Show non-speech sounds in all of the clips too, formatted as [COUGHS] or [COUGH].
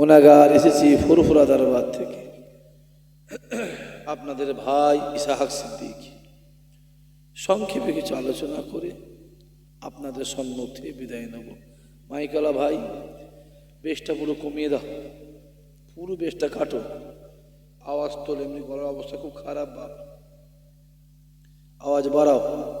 গুণাগার এসেছি ফুরফুরা দরবার থেকে। আপনাদের ভাই ইসাহাক সিদ্দিক। সংক্ষেপে কিছু আলোচনা করে আপনাদের সম্মুখে বিদায় নেব। মাইকালা ভাই, বেশটা পুরো কমিয়ে দাও। পুরো বেশটা কাটো। আওয়াজ তোল, এমনি গলার অবস্থা খুব খারাপ বাপ। আওয়াজ বাড়াও।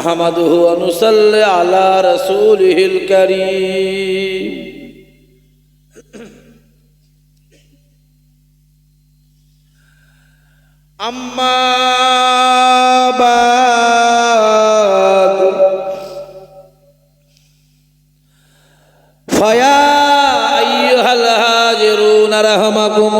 نحمده ونصلي على رسوله الكريم. أما بعد فيا أيها الهاجرون رحمكم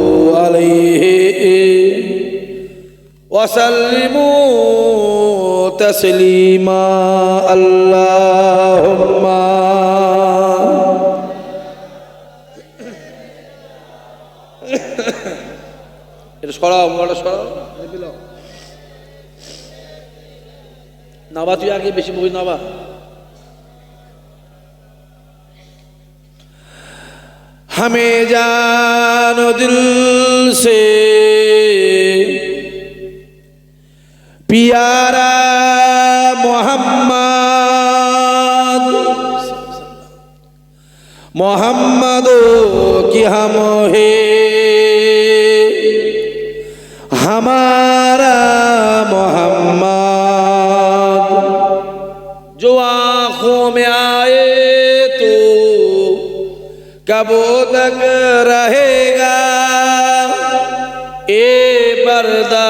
وسلموا تسليما اللهم এটা সরাও মোবাইলটা সরাও নাবা তুই আগে বেশি বই নাবা हमें जानो दिल से प्यारा मोहम्मद मोहम्मद की हम है हमारा मोहम्मद जो आंखों में आए तो कब तक रहेगा ए पर्दा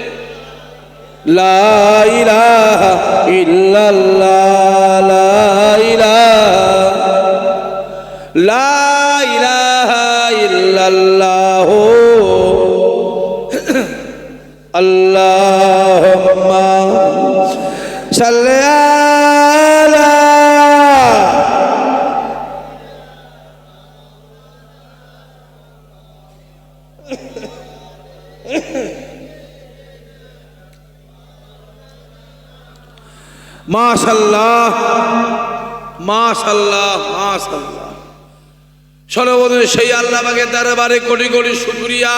লা ইলাহা ইল্লাল্লাহ মাশাল্লাহ মাশাল্লাহ মাশাল্লাহ। সর্বদিন সেই আল্লাহ পাকের দরবারে কোটি কোটি শুকরিয়া।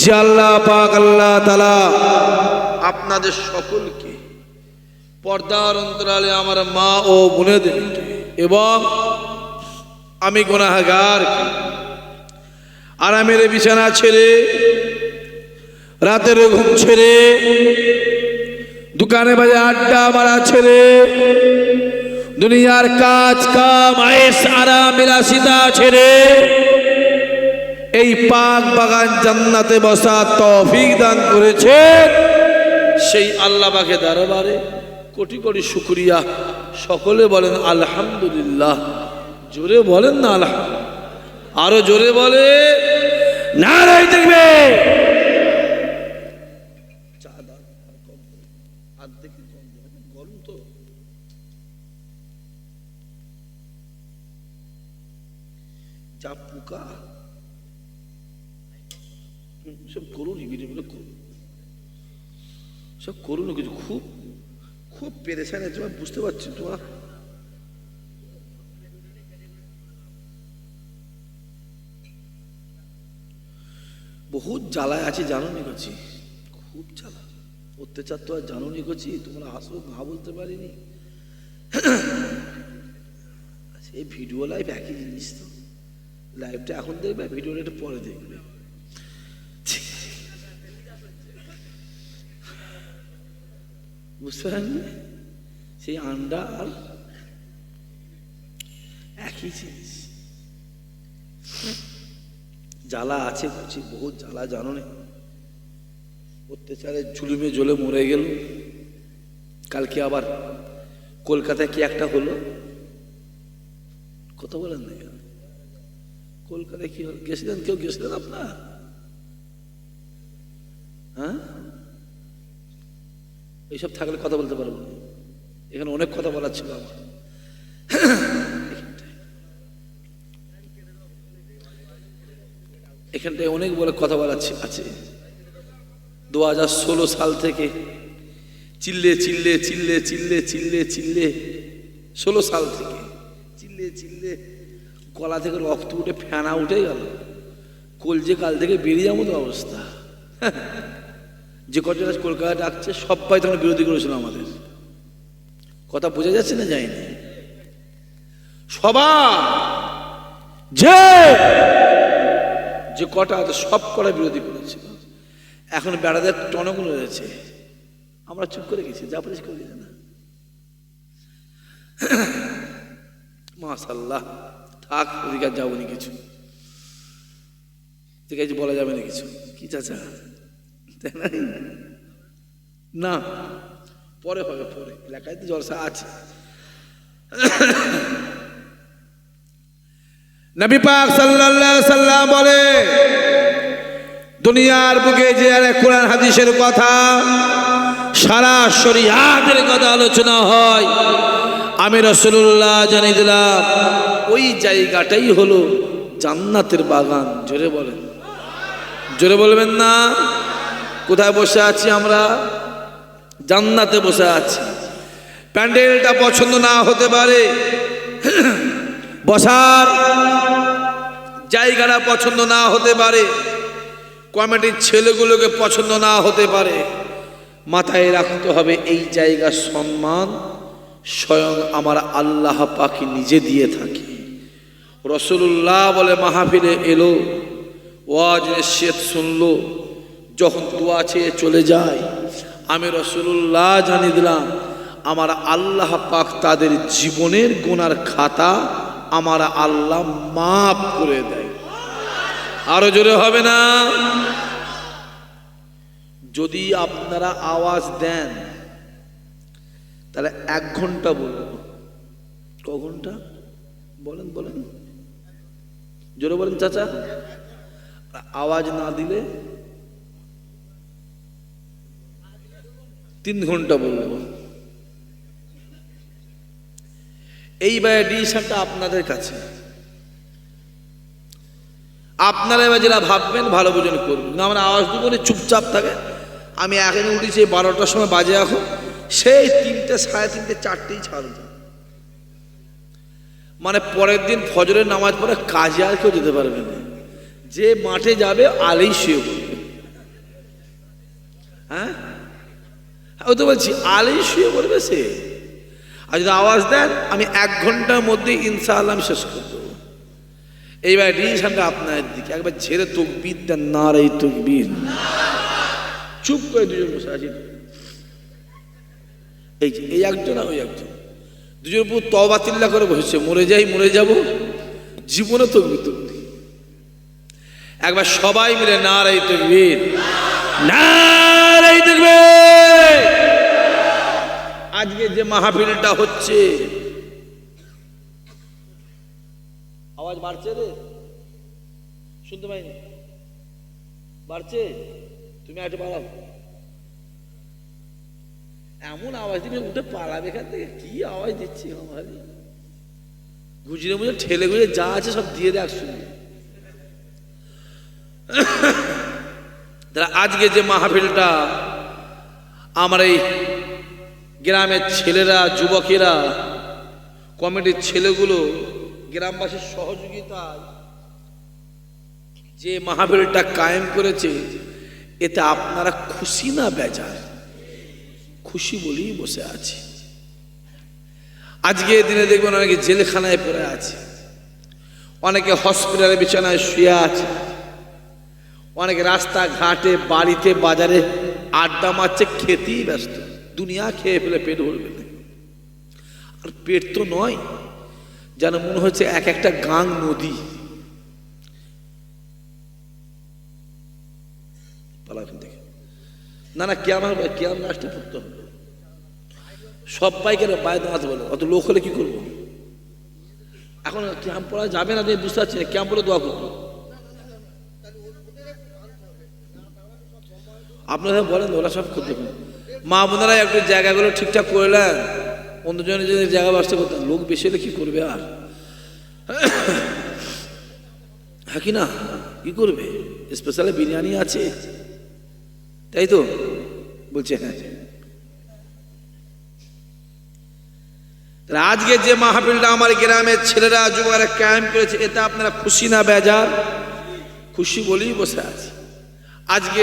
যে আল্লাহ পাক, আল্লাহ তালা আপনাদের সকলকে পর্দার অন্তরালে আমার মা ও বোনেদের এবং আমি গুনাহগার আরামের বিছানা ছেড়ে, রাতের ঘুম ছেড়ে দোকানে বাজে আড্ডা মারা ছেড়ে দুনিয়ার কাজ কাম, আয়েস, আরাম, বিলাসিতা ছেড়ে এই পাক বাগান জান্নাতে বসা তফিক দান করেছে সেই আল্লাহ পাকে দরবারে। কোটি কোটি শুক্রিয়া। সকলে বলেন আলহামদুলিল্লাহ। জোরে বলেন না আল্লাহ আরও জোরে বলে নারাই দেখবে। যা পোকা সব করুন ভিডিওগুলো করুন। সব করুন কিছু খুব খুব পেরেছান আছে বুঝতে পারছি, তোমার। বহুত জ্বালায় আছে, জানো নি করছি খুব জ্বালা অত্যাচার তো আর জানো নি করছি তোমরা হাসো না বলতে পারিনি। সেই ভিডিও লাইভ একই জিনিস তো। লাইভটা এখন দেখবে ভিডিওটা একটু পরে দেখবে। বুঝতে পারেননি সেই আন্ডা আর একই জিনিস। জ্বালা আছে বলছি, বহুত জ্বালা, জানো না? অত্যাচারে ঝুলুমে জ্বলে মরে গেল। কালকে আবার কলকাতায় কি একটা হলো? কথা বলেন না? কলকাতায় কি হলো গেছিলেন? কেউ গেছিলেন আপনার? হ্যাঁ? এইসব থাকলে কথা বলতে পারব না। এখানে অনেক কথা বলার ছিল আমার। এখানটায় অনেক বলে কথা বলার আছে। দু হাজার ষোলো সাল থেকে চিল্লে চিল্লে চিল্লে চিল্লে চিল্লে চিল্লে ষোলো সাল থেকে চিল্লে চিল্লে গলা থেকে রক্ত উঠে ফেনা উঠে গেল। কলজে কাল থেকে বেরিয়ে যাব তো অবস্থা। যে কজন কলকাতা ডাকছে সবাই তখন বিরোধী করেছিল আমাদের। কথা বোঝা যাচ্ছে না যায়নি? সবার যে যে কটা সব কটা বিরোধী করেছিল। এখন বেড়াদের টনগুলো রয়েছে। আমরা চুপ করে গেছি, যা পারিস করে গেছে না। মাশাল্লাহ থাক, ওদিকে আর যাব না কিছু। ঠিক আছে বলা যাবে না কিছু। কি চাচা? না? পরে হবে, পরে। এলাকায় তো জলসা আছে। নবী পাক সাল্লাল্লাহু সাল্লাম বলে, দুনিয়ার বুকে যে আরে কোরআন হাদিসের কথা, সারা শরিয়াতের কথা আলোচনা হয়। আমি রসুল্লাহ জানিয়ে দিলাম, ওই জায়গাটাই হলো জান্নাতের বাগান। জোরে বলেন। জোরে বলবেন না? কোথায় বসে আছি আমরা? জান্নাতে বসে আছি। প্যান্ডেলটা পছন্দ না হতে পারে। বসার জায়গাটা পছন্দ না হতে পারে। কমিটির ছেলেগুলোকে পছন্দ না হতে পারে। মাথায় রাখতে হবে এই জায়গার সম্মান। স্বয়ং আমার আল্লাহ পাখি নিজে দিয়ে থাকি। রসুল্লাহ বলে মাহফিলে এলো, ওয়াজ শেদ শুনলো, যখন দোয়া চেয়ে চলে যায়, আমি রসুল্লাহ জানিয়ে দিলাম, আমার আল্লাহ পাক তাদের জীবনের গোনার খাতা আমার আল্লাহ মাফ করে দেয়। আরও জোরে হবে না? যদি আপনারা আওয়াজ দেন তাহলে এক ঘণ্টা বলব। ক ঘণ্টা? বলেন বলেন। জোরে বলেন, চাচা। আওয়াজ না দিলে তিন ঘণ্টা বলব। এইবার ডিসিশনটা আপনাদের কাছে। আপনারা এবার যেটা ভাববেন, ভালো বুঝুন করবেন। না আমরা আওয়াজ দিব না চুপচাপ থাকে। আমি এখানে উঠেছি, বারোটার সময় বাজে এখন। সেই তিনটে, সাড়ে তিনটে, চারটেই ছাড়ব মানে পরের দিন ফজরের নামাজ পড়ে কাজে আর কেউ যেতে পারবে না। যে মাঠে যাবে, আলেই শুয়ে পড়বে। হ্যাঁ? ও তো বলছি, আলেই শুয়ে পড়বে সে। আর যদি আওয়াজ দেন, আমি এক ঘণ্টার মধ্যে ইনশাআল্লাহ শেষ করে দেবো। এইবার ডিসিশনটা আপনার দিকে, একবার ছেড়ে তকবির দেন না রে তকবির। চুপ করে দুজন বসে আছি। এই যে, এই একজন আর ওই একজন। দুজন পুরো তবা তিল্লা করে বসেছে, মরে যাই, মরে যাব, জীবনে তকবির তকবির একবার সবাই মিলে না রে তকবির। না তকবির! আজকে যে মাহফিলটা হচ্ছে, আওয়াজ বাড়ছে রে? শুনতে পাইনি? বাড়ছে? তুমি একটু বাড়াও। এমন আওয়াজ দিবে উঠে পালাবে এখান থেকে। কি আওয়াজ দিচ্ছি আমার গুজরে মুজরে ঠেলে গুজরে যা আছে সব দিয়ে দেখ শুনে। তাহলে আজকে যে মাহফিলটা, আমার এই গ্রামের ছেলেরা, যুবকেরা, কমিটির ছেলেগুলো, গ্রামবাসীর সহযোগিতায় যে মাহফিলটা কায়েম করেছে, এতে আপনারা খুশি না বেজার? খুশি বলেই বসে আছি। আজকে দিনে দেখবেন অনেকে জেলখানায় পড়ে আছে। অনেকে হসপিটালে বিছানায় শুয়ে আছে। অনেকে রাস্তা ঘাটে বাড়িতে, বাজারে আড্ডা মারছে, খেতেই ব্যস্ত। দুনিয়া খেয়ে ফেলে পেট ভরবে। আর পেট তো নয়, যেন মনে হচ্ছে এক একটা গাং নদী। থেকে না না, কেয়াম কেয়াম লাস্টে পড়তে হবে। সব বাইকের বাইরে দাঁড়াতে বলে, অত লোক হলে কি করব? এখন ক্যাম্প পড়া যাবে না তুমি বুঝতে পারছি না ক্যাম্প পড়ে দোয়া করব। আপনারা বলেন ওরা সব করতে পারেন মা বোনেরা একটু জায়গাগুলো ঠিকঠাক করলেন অন্যজনের যদি জায়গা ব্যবস্থা করতেন লোক বেশি হলে কি করবে আর? হ্যাঁ কি না? কি করবে? স্পেশাল বিরিয়ানি আছে? তাই তো? বলছে হ্যাঁ। আজকে যে মাহফিলটা আমার গ্রামের ছেলেরা যুবকরা ক্যাম্প করেছে, এতে আপনারা খুশি না বেজার? খুশি বলেই বসে আছে। আজকে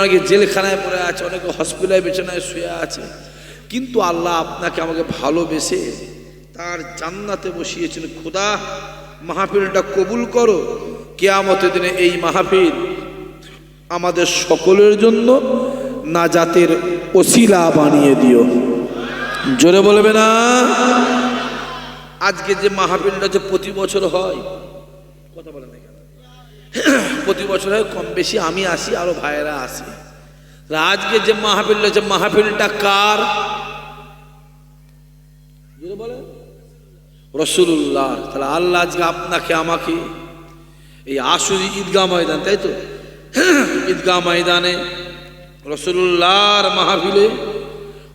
অনেকে জেলখানায় পড়ে আছে, অনেকে হসপিটালে বিছানায় শুয়ে আছে। কিন্তু আল্লাহ আপনাকে আমাকে ভালোবেসে তার জান্নাতে বসিয়েছেন। খোদা, মাহফিলটা কবুল করো। কেয়ামতের দিনে এই মাহফিল আমাদের সকলের জন্য নাজাতের ওসিলা বানিয়ে দিও। জোরে বলবে না। আজকে যে মাহফিলটা যে প্রতি বছর হয়, কথা বলে না? প্রতি বছর হয়, কম বেশি আমি আসি, আরও ভাইয়েরা আসি। আজকে যে মাহফিল যে মাহফিলটা কার? বলেন। রসুল্লাহ তাহলে আল্লাহ আজকে আপনাকে, আমাকে এই আসুরি ঈদগাহ ময়দান, তাই তো? ঈদগাহ ময়দানে রসুল্লাহর মাহফিলে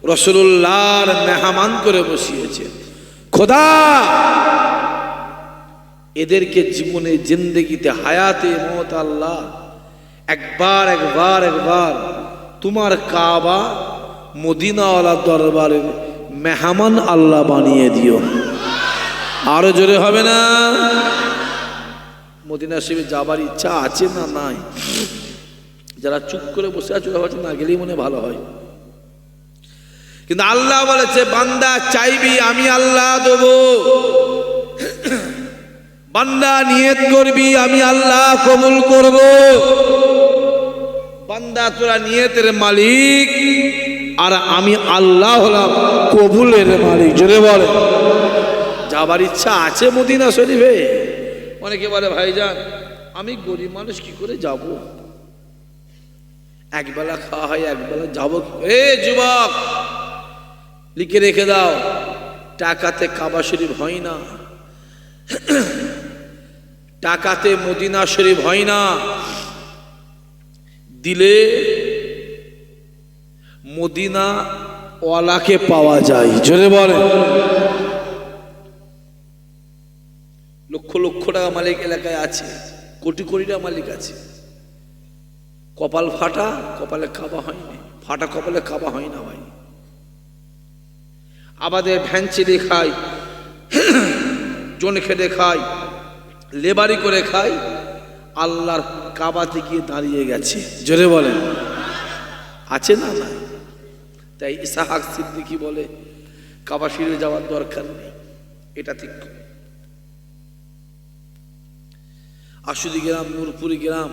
রসুল্লাহর মেহমান করে বসিয়েছে। খোদা! এদেরকে জীবনে, জিন্দগিতে, হায়াতে, মত আল্লাহ, একবার একবার একবার তোমার কাবা, মদিনাওয়ালা দরবারের মেহমান আল্লাহ বানিয়ে দিও। আরও জোরে হবে না? মদিনা শিবে যাবার ইচ্ছা আছে না নাই? যারা চুপ করে বসে আছে না গেলেই মনে ভালো হয়। কিন্তু আল্লাহ বলেছে, বান্দা চাইবি, আমি আল্লাহ দেবো। বান্দা নিয়ত করবি, আমি আল্লাহ কবুল করব। বান্দা তোরা নিয়তের মালিক, আর আমি আল্লাহ হলাম কবুলের মালিক। জোরে বলে। যাবার ইচ্ছা আছে মদিনা শরীফে? অনেকে বলে, ভাইজান, আমি গরিব মানুষ, কি করে যাব? একবেলা খাওয়া হয়, একবেলা যাব এ যুবক লিখে রেখে দাও। টাকাতে কাবা শরীফ হয় না। টাকাতে মদিনা শরীফ হয় না। দিলে মদিনা ওয়ালাকে পাওয়া যায়। জোরে বলে লক্ষ লক্ষ টাকা মালিক এলাকায় আছে। কোটি কোটি টাকা মালিক আছে। কপাল ফাটা, কপালে খাওয়া হয়নি। ফাটা কপালে খাওয়া হয় না ভাই। আমাদের ভ্যান চেলে খাই, জন খেটে খাই, লেবারি করে খাই, আল্লাহর কাবাতে গিয়ে দাঁড়িয়ে গেছে। জোরে বলেন। আছে না না তাই ইসাহাক সিদ্দিকি বলে, কাবা ফিরে যাওয়ার দরকার নেই। এটা ঠিক। আশুদি গ্রাম, নূরপুরি গ্রাম,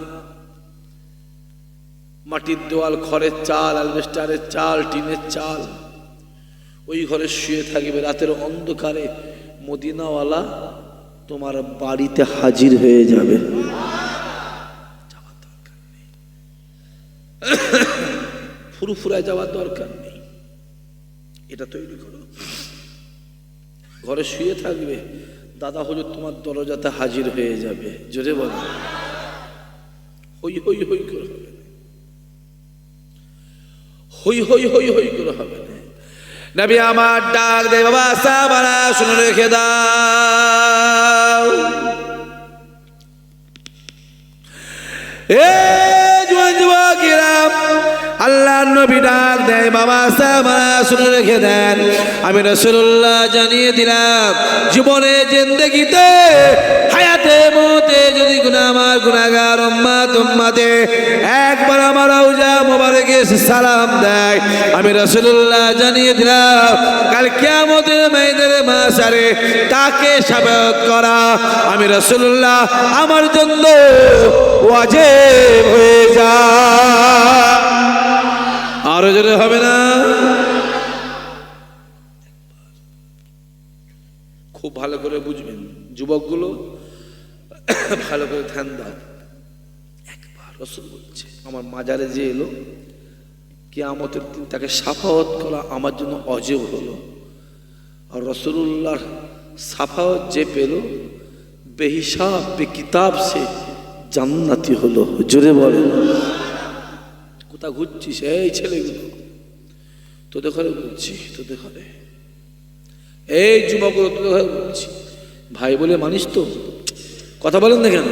মাটির দেওয়াল, খড়ের চাল, অ্যালবেস্টারের চাল, টিনের চাল ওই ঘরে শুয়ে থাকবে রাতের অন্ধকারে। মদিনাওয়ালা তোমার বাড়িতে হাজির হয়ে যাবে। ফুরুফুরায় যাওয়ার দরকার নেই। এটা তৈরি করো। ঘরে শুয়ে থাকবে, দাদা হুজুর তোমার দরজাতে হাজির হয়ে যাবে। জোরে বলো। হই হই হই করে হবে। হই হই হই হই করে হবে। নবী আমার ডাক দে, বাবা সাবারা শুনে রেখে দাও। এ জুয়ান যুবকেরা আল্লাহ নবী ডাক দেয় বাবা সাহাবারা শুনে রেখে দেন। আমি রসুল্লাহ জানিয়ে দিলাম, জীবনে, জিন্দগিতে, হায়াতে, মতে যদি গুণা আমার উম্মা তুম্মাতে একবার আমার মোবারকে সালাম দেয়, আমি জানিয়ে দিলাম, কাল মাসারে তাকে করা। আমি রসুল্লাহ আমার জন্য হয়ে যা। আরও জোরে হবে না? খুব ভালো করে বুঝবেন, যুবকগুলো [COUGHS] ভালো করে ধ্যান দাও। একবার রসুল বলছে, আমার মাজারে যে এলো, কেয়ামতের দিন তাকে সাফাওয়াত করা আমার জন্য অজেব হলো। আর রসুল্লাহর সাফাওয়াত যে পেল, বেহিসাব বে কিতাব সে জান্নাতি হলো। জোরে বলে কোথা ঘুরছিস? এই ছেলেগুলো। তোদের ঘরে বলছি তোদের ঘরে। এই যুবকগুলো তোদের ঘরে বলছি ভাই বলে, মানিস তো? কথা বলেন না কেন?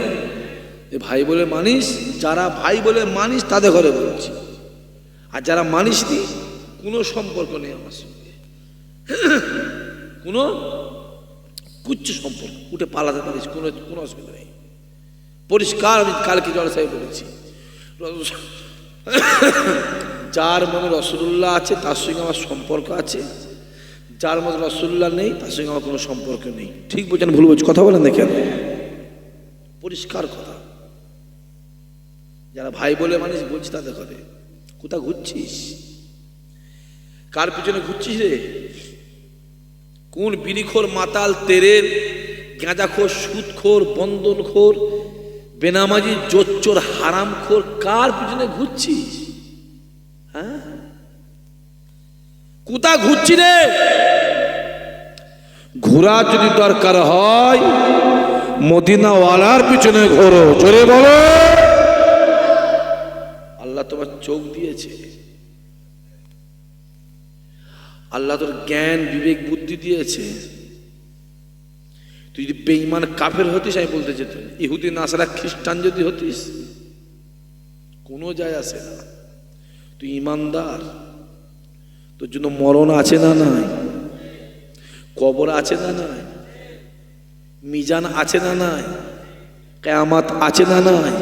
ভাই বলে মানিস, যারা ভাই বলে মানিস, তাদের ঘরে বলছি। আর যারা মানিস নি, কোনো সম্পর্ক নেই আমার সঙ্গে। [CLEARS THROAT] কোনো, কুচ্ছ সম্পর্ক, উঠে পালাতে পারিস, কোনো কোনো অসুবিধা নেই। পরিষ্কার, আমি কালকে জলসাই বলেছি। [CLEARS THROAT] যার মনে রসুল্লাহ আছে, তার সঙ্গে আমার সম্পর্ক আছে। যার মধ্যে রসুল্লাহ নেই, তার সঙ্গে আমার কোনো সম্পর্ক নেই। ঠিক বলছেন ভুল বলছি কথা বলেন দেখেন পরিষ্কার কথা। যারা ভাই বলে মানুষ বলছি তাদের ঘরে কোথা ঘুরছিস? কার পিছনে ঘুরছিস রে? কোন বিড়িখোর মাতাল তেরের গাঁজাখোর, সুদখোর, বন্দনখোর, বেনামাজি জোচ্চোর, হারামখোর, কার পিছনে ঘুরছিস? হ্যাঁ? কোথা ঘুরছি রে? ঘোরা যদি দরকার হয় মদিনাওয়ালার পিছনে ঘোরো। জোরে বলো। আল্লাহ তোমার চোখ দিয়েছে। আল্লাহ তোর জ্ঞান, বিবেক, বুদ্ধি দিয়েছে। তুই যদি বেঈমান, কাফের হতিস, আমি বলতে যেতেন ইহুদি, নাসারা, খ্রিস্টান যদি হতিস, কোনো যায় আসে না। তুই ইমানদার। তোর জন্য মরণ আছে না নাই? কবর আছে না নাই? মিজান আছে না নাই? কেয়ামাত আছে না নাই?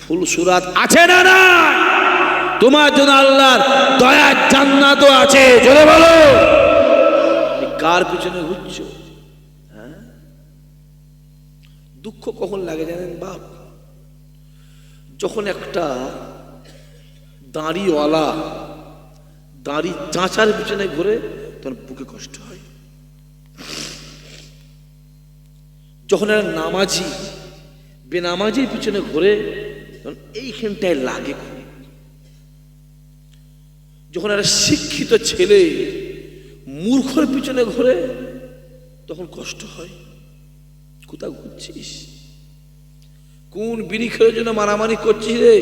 ফুলসুরাত আছে না নাই? তোমার জন্য আল্লাহর দয়ার জান্নাতও আছে। জোরে বলো। কার পিছনে ঘুরছো? হ্যাঁ? দুঃখ কখন লাগে জানেন বাপ? যখন একটা দাঁড়িওয়ালা দাঁড়ি চাঁচার পিছনে ঘুরে, তখন বুকে কষ্ট হয় যখন একটা নামাজি, বেনামাজির পিছনে ঘুরে, তখন এইখানটায় লাগে যখন একটা শিক্ষিত ছেলে, মূর্খর পিছনে ঘুরে, তখন কষ্ট হয়। কোথাও ঘুরছিস? কোন বিড়ি খেলের জন্য মারামারি করছিস রে?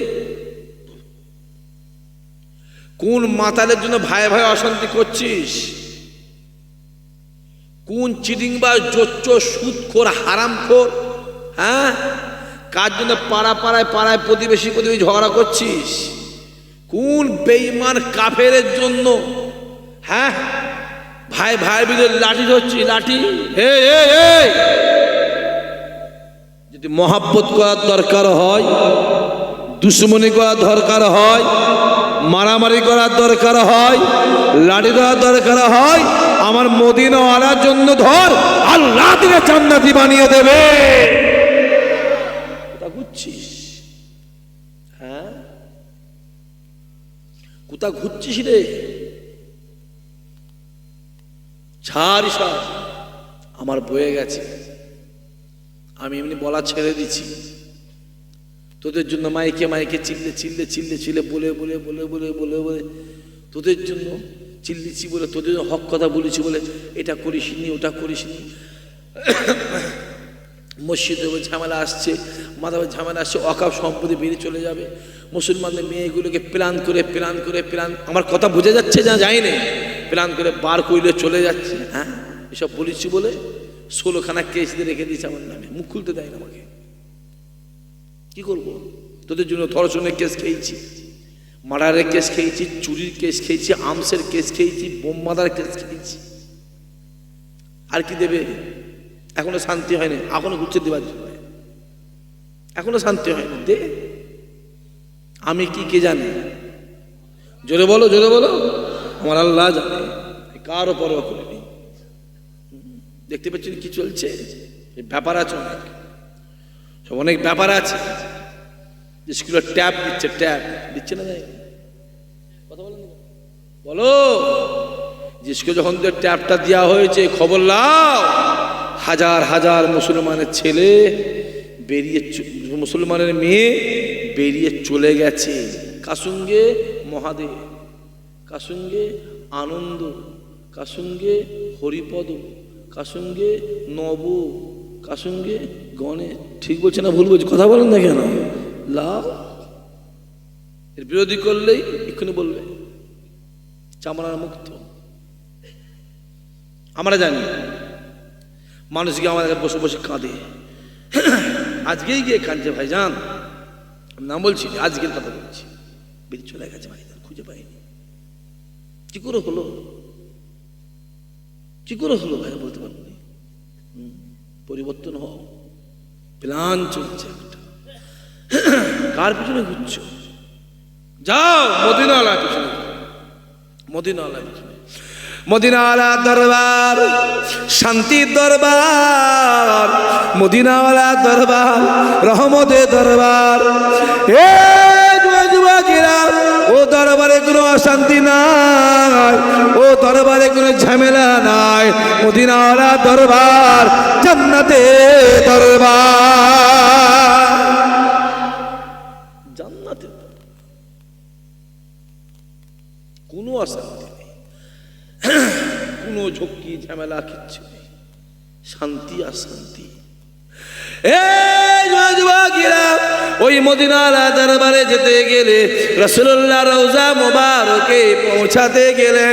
কোন মাতালের জন্য ভাই ভাই অশান্তি করছিস? কোন চিটিং বা জোচ্চ সুদখোর, হারামখোর হ্যাঁ? কার জন্য পাড়া পাড়ায় পাড়ায় প্রতিবেশী প্রতিবেশী ঝগড়া করছিস? কোন বেইমান কাফেরের জন্য হ্যাঁ? ভাই ভাই বিদের লাঠি ধরছি লাঠি? হে হে! যদি মহাব্বত করার দরকার হয়, দুশ্মনী করার দরকার হয়, মারামারি করার দরকার হয়, লাঠি ধরার দরকার হয় আমার মদিনা আনার জন্য ধর, আল্লাহ থেকে চান্নাতি বানিয়ে দেবে। ঘুরছিস? হ্যাঁ? কোথা ঘুরছিস রে? ছাড় সব, আমার বয়ে গেছে। আমি এমনি বলা ছেড়ে দিচ্ছি। তোদের জন্য মাইকে মাইকে চিল্লে চিল্লে চিল্লে চিল্লে বলে বলে বলে বলে বলে বলে, তোদের জন্য চিল্লিছি বলে, তোদের হক কথা বলেছি বলে, এটা করিসনি, ওটা করিসনি। মসজিদে ওই ঝামেলা আসছে, মাথায় ঝামেলা আসছে, অকাপ সম্পত্তি বেরিয়ে চলে যাবে। মুসলমানদের মেয়েগুলোকে প্ল্যান করে প্ল্যান করে, প্ল্যান, আমার কথা বোঝা যাচ্ছে না, যায়নি। প্ল্যান করে বার করলে চলে যাচ্ছে হ্যাঁ? এসব বলেছি বলে ষোলোখানা কেস দিয়ে রেখে দিয়েছে আমার নামে, মুখ খুলতে দেয় না আমাকে। কি করব? তোদের জন্য ধর্ষণের কেস খেয়েছি। মার্ডারের কেস খেয়েছি, চুরির কেস খেয়েছি, আমসের কেস খেয়েছি, বোম মাদার কেস খেয়েছি। আর কি দেবে? এখনও শান্তি হয়নি। এখনও ঘুরছে দেওয়ার জন্য। এখনও শান্তি হয়নি। দে। আমি কি কে জানি? জোরে বলো জোরে বলো। আমার আল্লাহ জানে। কারও পরোয়া করিনি। দেখতে পাচ্ছেন কি চলছে? ব্যাপার আছে অনেক। সব অনেক ব্যাপার আছে। স্কুলের ট্যাব দিচ্ছে ট্যাব দিচ্ছে না দেয় কথা বলেন বলো যে স্কুলে যখন যে ট্যাবটা দেওয়া হয়েছে, খবর লাও। হাজার হাজার মুসলমানের ছেলে বেরিয়ে মুসলমানের মেয়ে বেরিয়ে চলে গেছে। কাসুঙ্গে মহাদেব, কাসুঙ্গে আনন্দ, কাসুঙ্গে হরিপদ, কাসুঙ্গে নব, কাসুঙ্গে গণে ঠিক বলছে না ভুল বলছে? কথা বলেন না কেন? এর বিরোধী করলেই এক্ষুনি বলবে চামড়ার মুক্ত। আমরা জানি মানুষকে আমাদের বসে বসে কাঁদে। আজকেই গিয়ে কাঁদছে ভাইজান। আমি নাম বলছি না, আজকের কথা বলছি। বেরিয়ে চলে গেছে ভাইজান খুঁজে পাইনি। কি করে হলো? কি করে হলো ভাই বলতে পারব পরিবর্তন হও। প্ল্যান চলছে একটা। কার পিছনে ঘুরছো? যাও মদিনাওয়ালা পিছনে। যাও। মদিনাওয়ালা পিছনে। মদিনাওয়ালা দরবার, শান্তির দরবার মদিনাওয়ালা দরবার রহমতে দরবার। এ ও দরবারে কোনো অশান্তি নাই, ও দরবারে কোনো ঝামেলা নাই। মদিনাওয়ালা দরবার জান্নাতে দরবার। কোনো অশান্তি নেই। কোনো ঝক্কি ঝামেলা কিচ্ছু নেই। শান্তি আর শান্তি। যুবকেরা, ওই মদিনালা দরবারে যেতে গেলে রসুল্লাহ রোজা মোবারকে পৌঁছাতে গেলে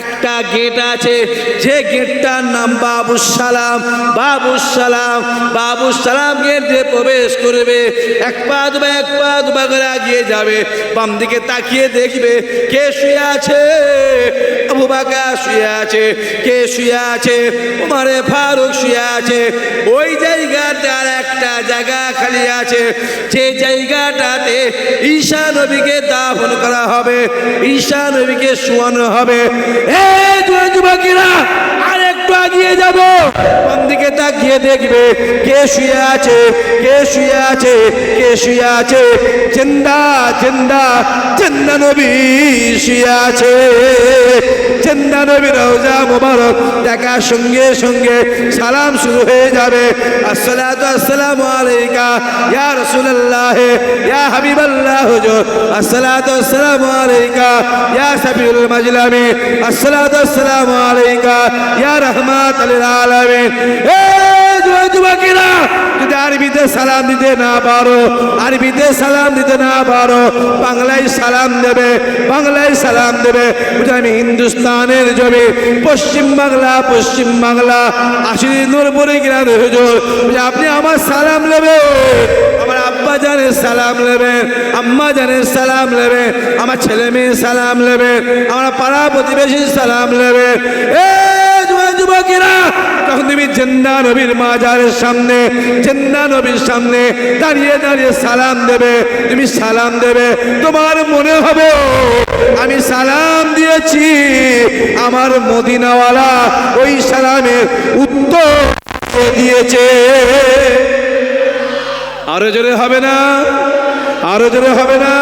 একটা গেট আছে। যে গেটটার নাম বাবুস সালাম বাবুস সালাম বাবুস সালাম গেট দিয়ে প্রবেশ করবে। এক পা দুবা, এক পা দুবা করে যাবে। বাম দিকে তাকিয়ে দেখবে কে শুয়ে আছে? আবু শুয়ে আছে, কে শুয়ে আছে? ফারুক শুয়ে আছে। ওই জায়গাটার একটা জায়গা খালি আছে। যে জায়গাটাতে ঈশা নবীকে দাফন করা হবে, ঈশা নবীকে শোয়ানো হবে। এ যুবকীরা একটু আগিয়ে যাব। কোন দিকে তাকিয়ে দেখবে? কে শুয়ে আছে? কে শুয়ে আছে? কে শুয়ে আছে? জিন্দা জিন্দা জিন্দা নবী শুয়ে আছে। জিন্দা নবী রওজা মোবারক দেখার সঙ্গে সঙ্গে সালাম শুরু হয়ে যাবে। আসসালাতু আসসালামু আলাইকা, ইয়া রাসূলুল্লাহ, ইয়া হাবিবাল্লাহ হুজুর। আসসালাতু আসসালামু আলাইকা, ইয়া সাবিউল মাজলামি। আসসালাতু আসসালামু আলাইকা, ইয়া রাহমাত আরবিতে সালাম দিতে না পারো সালাম দিতে না পারো, বাংলায় সালাম দেবে, বাংলায় সালাম দেবে। হিন্দুস্তানের জমি, পশ্চিম বাংলা পশ্চিম বাংলা, আশির নূরপুরে আপনি আমার সালাম নেবে আমার আব্বা জানের সালাম নেবেন, আম্মা জানের সালাম নেবেন, আমার ছেলে মেয়ের সালাম নেবেন, আমার পাড়া প্রতিবেশীর সালাম নেবেন। এ যুবকেরা, তখন তুমি জেন্দা নবীর মাজারের সামনে জেন্দা নবীর সামনে দাঁড়িয়ে দাঁড়িয়ে সালাম দেবে। তুমি সালাম দেবে, তোমার মনে হবে, আমি সালাম দিয়েছি আমার মদিনাওয়ালা ওই সালামের উত্তর দিয়েছে। আরও জোরে হবে না? আরও জোরে হবে না?